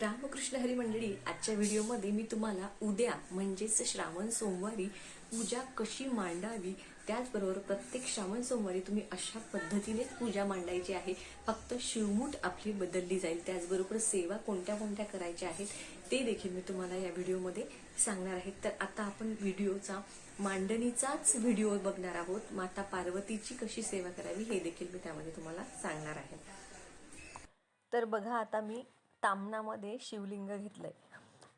रामकृष्ण हरी मंडळी आजच्या व्हिडिओमध्ये मी तुम्हाला उद्या म्हणजेच श्रावण सोमवारी पूजा कशी मांडावी त्याचबरोबर प्रत्येक श्रावण सोमवारी तुम्ही अशा पद्धतीने पूजा मांडायची आहे. फक्त शिवमूठ आपली बदलली जाईल त्याचबरोबर सेवा कोणत्या कोणत्या करायच्या आहेत ते देखील मी तुम्हाला या व्हिडिओमध्ये सांगणार आहे. तर आता आपण व्हिडिओचा मांडणीचाच व्हिडिओ बघणार आहोत. माता पार्वतीची कशी सेवा करावी हे देखील मी त्यामध्ये तुम्हाला सांगणार आहे. तर बघा आता मी तामनामध्ये शिवलिंग घेतलंय.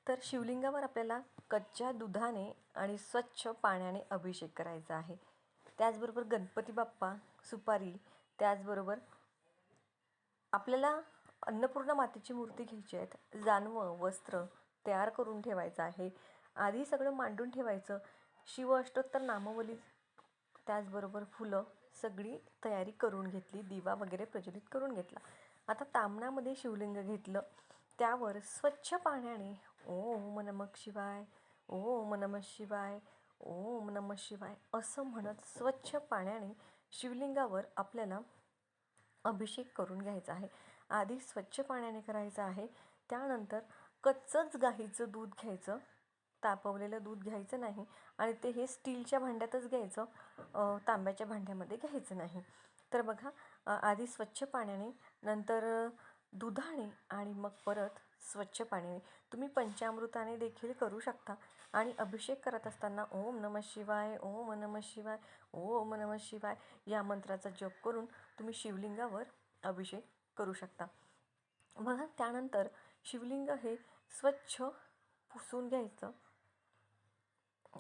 तर शिवलिंगावर आपल्याला कच्च्या दुधाने आणि स्वच्छ पाण्याने अभिषेक करायचा आहे. त्याचबरोबर गणपती बाप्पा सुपारी त्याचबरोबर आपल्याला अन्नपूर्णा मातेची मूर्ती घ्यायची आहेत. जानवं वस्त्र तयार करून ठेवायचं आहे. आधी सगळं मांडून ठेवायचं. शिव अष्टोत्तर नामवली त्याचबरोबर फुलं सगळी तयारी करून घेतली दिवा वगैरे प्रज्वलित करून घेतला. आता तामणामध्ये शिवलिंग घेतलं. त्यावर स्वच्छ पाण्याने ओम नमः शिवाय ओम नमः शिवाय ओम नमः शिवाय असं म्हणत स्वच्छ पाण्याने शिवलिंगावर आपल्याला अभिषेक करून घ्यायचा आहे. आधी स्वच्छ पाण्याने करायचं आहे. त्यानंतर कच्चंच गाईचं दूध घ्यायचं. तापवलेलं दूध घ्यायचं नाही आणि ते हे स्टीलच्या भांड्यातच घ्यायचं तांब्याच्या भांड्यामध्ये घ्यायचं नाही. तर बघा आधी स्वच्छ पाण्याने नंतर दुधाने आणि मग परत स्वच्छ पाण्याने. तुम्ही पंचामृताने देखील करू शकता. आणि अभिषेक करत असताना ओम नमः शिवाय ओम नमः शिवाय ओम नमः शिवाय या मंत्राचा जप करून तुम्ही शिवलिंगावर अभिषेक करू शकता. बघा त्यानंतर शिवलिंग हे स्वच्छ पुसून घ्यायचं.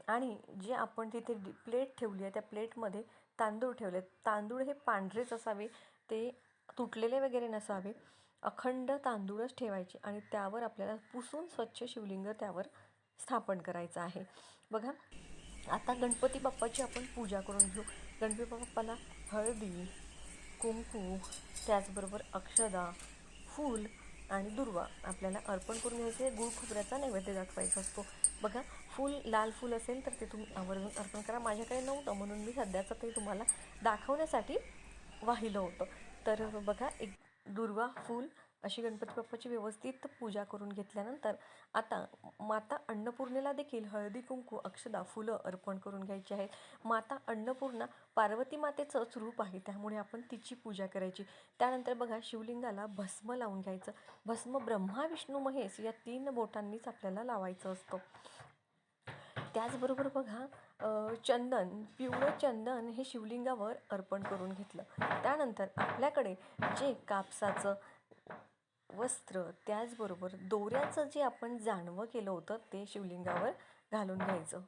आणि जे आपण तिथे डि- प्लेट ठेवली आहे त्या प्लेटमध्ये तांदूळ ठेवले तांदूळ हे पांढरेच असावे ते तुटलेले वगैरे नसावे. अखंड तांदूळच ठेवायचे आणि त्यावर आपल्याला पुसून स्वच्छ शिवलिंग त्यावर स्थापन करायचं आहे. बघा आता गणपती बाप्पाची आपण पूजा करून घेऊ. गणपती बाप्पाला हळदी कुंकू त्याचबरोबर अक्षदा फूल आणि दुर्वा आपल्याला अर्पण करून घ्यायचे. गुळ खोबऱ्याचा नैवेद्य दाखवायचा असतो. बघा फूल लाल फूल असेल तर ते तुम्ही आवर्जून अर्पण करा. माझ्याकडे नव्हतं म्हणून मी सध्याचं ते तुम्हाला दाखवण्यासाठी वाहिलं होतं. तर बघा एक दुर्वा फूल अशी गणपती बाप्पाची व्यवस्थित पूजा करून घेतल्यानंतर आता माता अन्नपूर्णेला देखील हळदी कुंकू अक्षदा फुलं अर्पण करून घ्यायची आहेत. माता अन्नपूर्णा पार्वती मातेचंच रूप आहे त्यामुळे आपण तिची पूजा करायची. त्यानंतर बघा शिवलिंगाला भस्म लावून घ्यायचं. भस्म ब्रह्मा विष्णू महेश या तीन बोटांनीच आपल्याला लावायचं असतं. त्याचबरोबर बघा चंदन पिवळं चंदन हे शिवलिंगावर अर्पण करून घेतलं. त्यानंतर आपल्याकडे जे कापसाचं वस्त्र त्याचबरोबर दोऱ्याचं जे आपण जानवं केलं होतं ते शिवलिंगावर घालून घ्यायचं.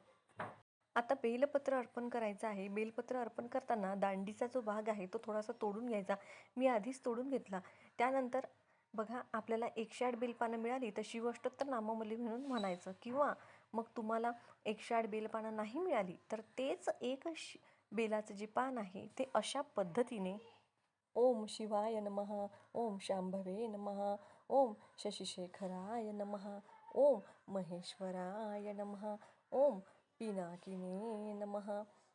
आता बेलपत्र अर्पण करायचं आहे. बेलपत्र अर्पण करताना दांडीचा जो भाग आहे तो थोडासा तोडून घ्यायचा. मी आधीच तोडून घेतला. त्यानंतर बघा आपल्याला एकशे आठ बेलपानं मिळाली तर शिवअष्टोत्तर नामावली म्हणून म्हणायचं. किंवा मग तुम्हाला एकशे आठ बेलपानं नाही मिळाली तर तेच एक श बेलाचं जे पान आहे ते अशा पद्धतीने ओम शिवाय नमः ओम शांभवे नमः ओम शशिशेखराय नमः ओम महेश्वराय नमः ओम पिनाकिने नमः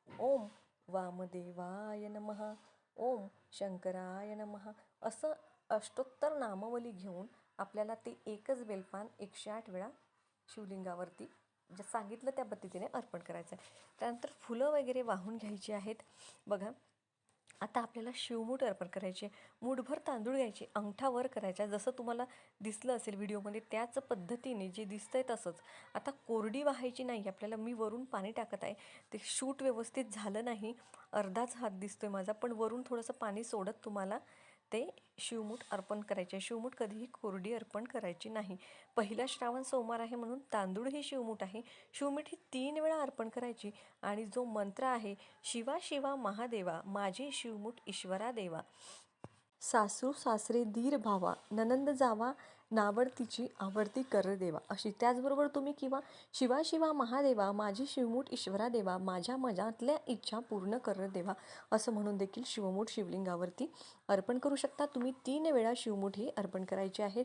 ओम वामदेवाय नमः ओम शंकराय नमः असं अष्टोत्तर नामावली घेऊन आपल्याला ते एकच बेलपान एकशे आठ वेळा शिवलिंगावरती जे सांगितलं त्या पद्धतीने अर्पण करायचं. आहे त्यानंतर फुलं वगैरे वाहून घ्यायची आहेत. बघा आता आपल्याला शिवमूठ अर्पण करायचे मूठभर तांदूळ घ्यायचे अंगठा वर करायचा जसं तुम्हाला दिसलं असेल व्हिडिओमध्ये त्याच पद्धतीने जे दिसतंय तसंच. आता कोरडी वाहायची नाही आपल्याला मी वरून पाणी टाकत आहे. ते शूट व्यवस्थित झालं नाही. अर्धाच हात दिसतोय माझा पण वरून थोडंसं पाणी सोडत तुम्हाला ते शिवमूठ अर्पण करायचे. शिवमूठ कधीही कोरडी अर्पण करायची नाही. पहिला श्रावण सोमवार आहे म्हणून तांदूळ ही शिवमूठ आहे. शिवमूठ ही तीन वेळा अर्पण करायची आणि जो मंत्र आहे शिवा शिवा महादेवा माझे शिवमूठ ईश्वरा देवा सासू सासरे धीर भावा ननंद जावा नावडतीची आवडती कर देवा अशी त्याचबरोबर तुम्ही किंवा शिवा शिवा महादेवा माझी शिवमूठ ईश्वरा देवा माझ्या मजातल्या इच्छा पूर्ण कर देवा असं म्हणून देखील शिवमूठ शिवलिंगावरती अर्पण करू शकता. तुम्ही तीन वेळा शिवमूठ ही अर्पण करायची आहे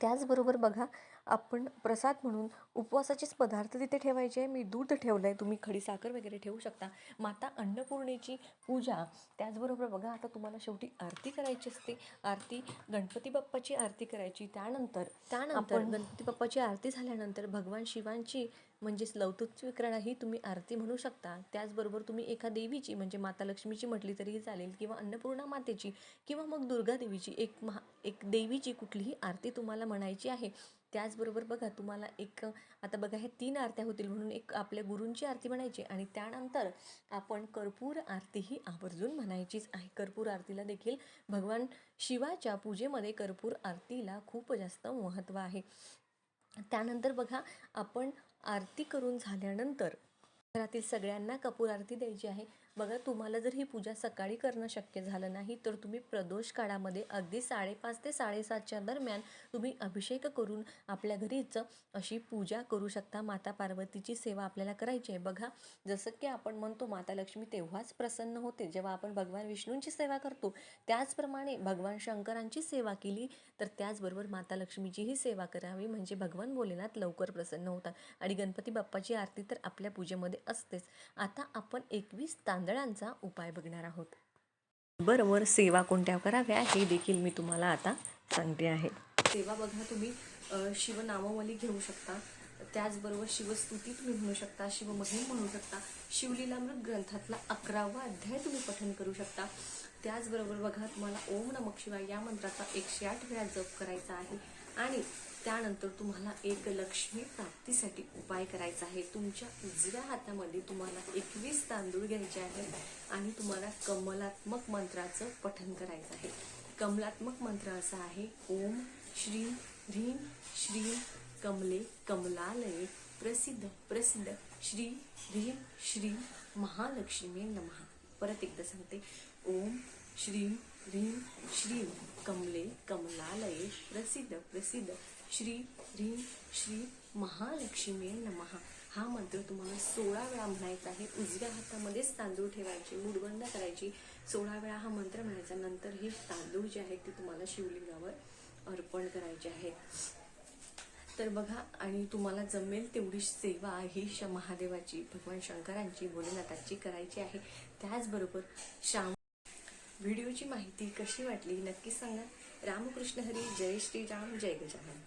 त्याचबरोबर बघा आपण प्रसाद म्हणून उपवासाचेच पदार्थ तिथे ठेवायचे. मी दूध ठेवलं आहे तुम्ही खडीसाखर वगैरे ठेवू शकता. माता अन्नपूर्णेची पूजा त्याचबरोबर बघा आता तुम्हाला शेवटी आरती करायची असते. आरती गणपती बाप्पाची आरती करायची. त्यानंतर त्यानंतर गणपती बाप्पाची आरती झाल्यानंतर भगवान शिवांची म्हणजेच लौतुक विक्रणा तुम्ही आरती म्हणू शकता. त्याचबरोबर तुम्ही एका देवीची म्हणजे माता लक्ष्मीची म्हटली तरीही चालेल किंवा अन्नपूर्णा मातेची किंवा मग दुर्गा देवीची एक महा एक देवीची कुठलीही आरती तुम्हाला म्हणायची आहे. त्याचबरोबर बघा तुम्हाला एक आता बघा हे तीन आरत्या होतील म्हणून एक आपल्या गुरूंची आरती म्हणायची आणि त्यानंतर आपण कर्पूर आरती ही आवर्जून म्हणायचीच आहे. कर्पूर आरतीला देखील भगवान शिवाच्या पूजेमध्ये कर्पूर आरतीला खूप जास्त महत्त्व आहे. त्यानंतर बघा आपण आरती करून झाल्यानंतर घरातील सगळ्यांना कपूर आरती द्यायची आहे. बघा तुम्हाला जर ही पूजा सकाळी करणं शक्य झालं नाही तर तुम्ही प्रदोष काळामध्ये अगदी साडेपाच ते साडेसातच्या दरम्यान तुम्ही अभिषेक करून आपल्या घरीच अशी पूजा करू शकता. माता पार्वतीची सेवा आपल्याला करायची आहे. बघा जसं की आपण म्हणतो माता लक्ष्मी तेव्हाच प्रसन्न होते. जेव्हा आपण भगवान विष्णूंची सेवा करतो त्याचप्रमाणे भगवान शंकरांची सेवा केली तर त्याचबरोबर माता लक्ष्मीचीही सेवा करावी. म्हणजे भगवान भोलेनाथ लवकर प्रसन्न होतात. आणि गणपती बाप्पाची आरती तर आपल्या पूजेमध्ये असतेच. आता आपण एकवीस वादळांचा उपाय बघणार आहोत. बरोबर सेवा कोणत्या कराव्या हे देखील मी तुम्हाला आता सांगते आहे. सेवा बघा तुम्ही शिवनामावली घेऊ शकता. त्याचबरोबर शिवस्तुती तुम्ही म्हणू शकता शिवमहिम म्हणू शकता शिवलीलामृत ग्रंथातला अकरावा अध्याय तुम्ही पठन करू शकता. त्याचबरोबर बघा तुम्हाला ओम नमक शिवाय या मंत्राचा एकशे आठ वेळा जप करायचा आहे. आणि त्यानंतर तुम्हाला एक लक्ष्मी प्राप्तीसाठी उपाय करायचा आहे. तुमच्या उजव्या हातामध्ये तुम्हाला एकवीस तांदूळ घ्यायचे आहेत आणि तुम्हाला कमलात्मक मंत्राचं पठन करायचं आहे. कमलात्मक मंत्र असा आहे ओम श्री ह्रीं श्री कमले कमलालये प्रसिद्ध प्रसिद्ध श्री ह्रीं श्री महालक्ष्मी नमः. परत एकदा सांगते ओम श्री ह्रीं श्री कमले कमलालये प्रसिद्ध प्रसिद्ध श्री ह्रीं श्री महालक्ष्मी नमः. हा मंत्र तुम्हाला सोळा वेळा म्हणायचा आहे. उजव्या हातामध्येच तांदूळ ठेवायचे मुडबंद करायची. सोळा वेळा हा मंत्र म्हणायचा. नंतर हे तांदूळ जे आहेत ते तुम्हाला शिवलिंगावर अर्पण करायचे आहेत तर बघा आणि तुम्हाला जमेल तेवढी सेवा ही श महादेवाची भगवान शंकरांची भोलेनाथाची करायची आहे. त्याचबरोबर श्याम व्हिडिओची माहिती कशी वाटली नक्की सांगा. रामकृष्ण हरी जय श्रीराम जय गजानन.